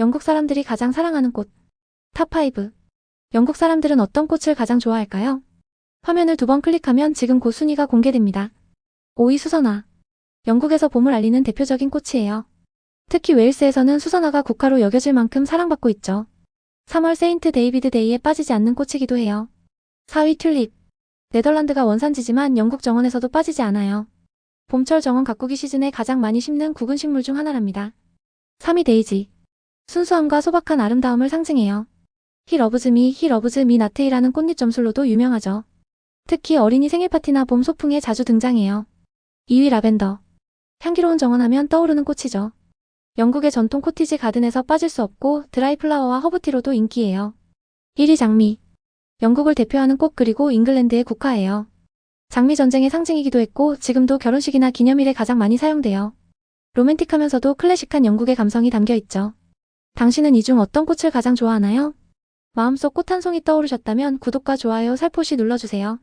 영국 사람들이 가장 사랑하는 꽃. 탑5. 영국 사람들은 어떤 꽃을 가장 좋아할까요? 화면을 두 번 클릭하면 지금 그 순위가 공개됩니다. 5위 수선화. 영국에서 봄을 알리는 대표적인 꽃이에요. 특히 웨일스에서는 수선화가 국화로 여겨질 만큼 사랑받고 있죠. 3월 세인트 데이비드 데이에 빠지지 않는 꽃이기도 해요. 4위 튤립. 네덜란드가 원산지지만 영국 정원에서도 빠지지 않아요. 봄철 정원 가꾸기 시즌에 가장 많이 심는 국은 식물 중 하나랍니다. 3위 데이지. 순수함과 소박한 아름다움을 상징해요. 히 러브즈 미, 히 러브즈 미 나테이라는 꽃잎 점술로도 유명하죠. 특히 어린이 생일 파티나 봄 소풍에 자주 등장해요. 2위 라벤더. 향기로운 정원하면 떠오르는 꽃이죠. 영국의 전통 코티지 가든에서 빠질 수 없고 드라이 플라워와 허브티로도 인기예요. 1위 장미. 영국을 대표하는 꽃 그리고 잉글랜드의 국화예요. 장미 전쟁의 상징이기도 했고 지금도 결혼식이나 기념일에 가장 많이 사용돼요. 로맨틱하면서도 클래식한 영국의 감성이 담겨 있죠. 당신은 이 중 어떤 꽃을 가장 좋아하나요? 마음속 꽃 한 송이 떠오르셨다면 구독과 좋아요 살포시 눌러주세요.